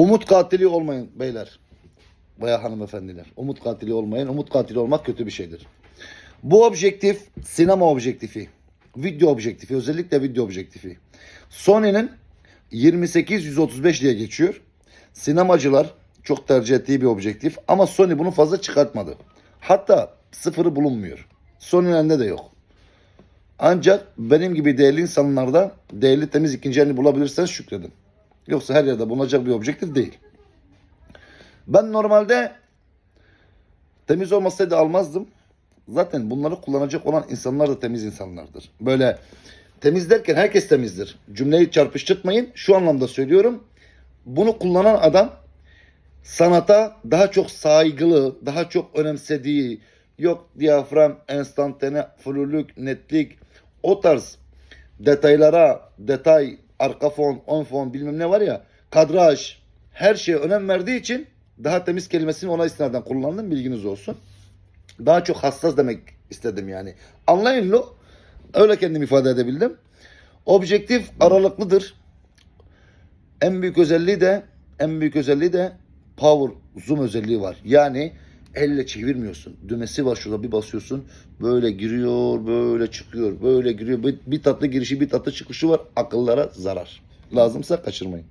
Umut katili olmayın beyler. Baya hanımefendiler. Umut katili olmayın. Umut katili olmak kötü bir şeydir. Bu objektif sinema objektifi. Video objektifi. Özellikle video objektifi. Sony'nin 28-135 diye geçiyor. Sinemacılar çok tercih ettiği bir objektif. Ama Sony bunu fazla çıkartmadı. Hatta sıfırı bulunmuyor. Sony'nin elinde de yok. Ancak benim gibi değerli insanlarda değerli temiz ikinci elini bulabilirseniz şükredin. Yoksa her yerde bulunacak bir objektif değil. Ben normalde temiz olmasaydı almazdım. Zaten bunları kullanacak olan insanlar da temiz insanlardır. Böyle temiz derken herkes temizdir. Cümleyi çarpıştırmayın. Şu anlamda söylüyorum. Bunu kullanan adam sanata daha çok saygılı, daha çok önemsediği, yok diyafram, enstantane, flülük, netlik, o tarz detaylara, detay, arka fon, ön fon bilmem ne var ya, kadraj, her şeye önem verdiği için daha temiz kelimesini ona istinaden kullandım bilginiz olsun. Daha çok hassas demek istedim yani. Anlayın lo. Öyle kendimi ifade edebildim. Objektif aralıklıdır. En büyük özelliği de en büyük özelliği de power zoom özelliği var. Yani elle çevirmiyorsun. Düğmesi var şurada bir basıyorsun. Böyle giriyor, böyle çıkıyor, böyle giriyor. Bir, bir tatlı girişi, bir tatlı çıkışı var. Akıllara zarar. Lazımsa kaçırmayın.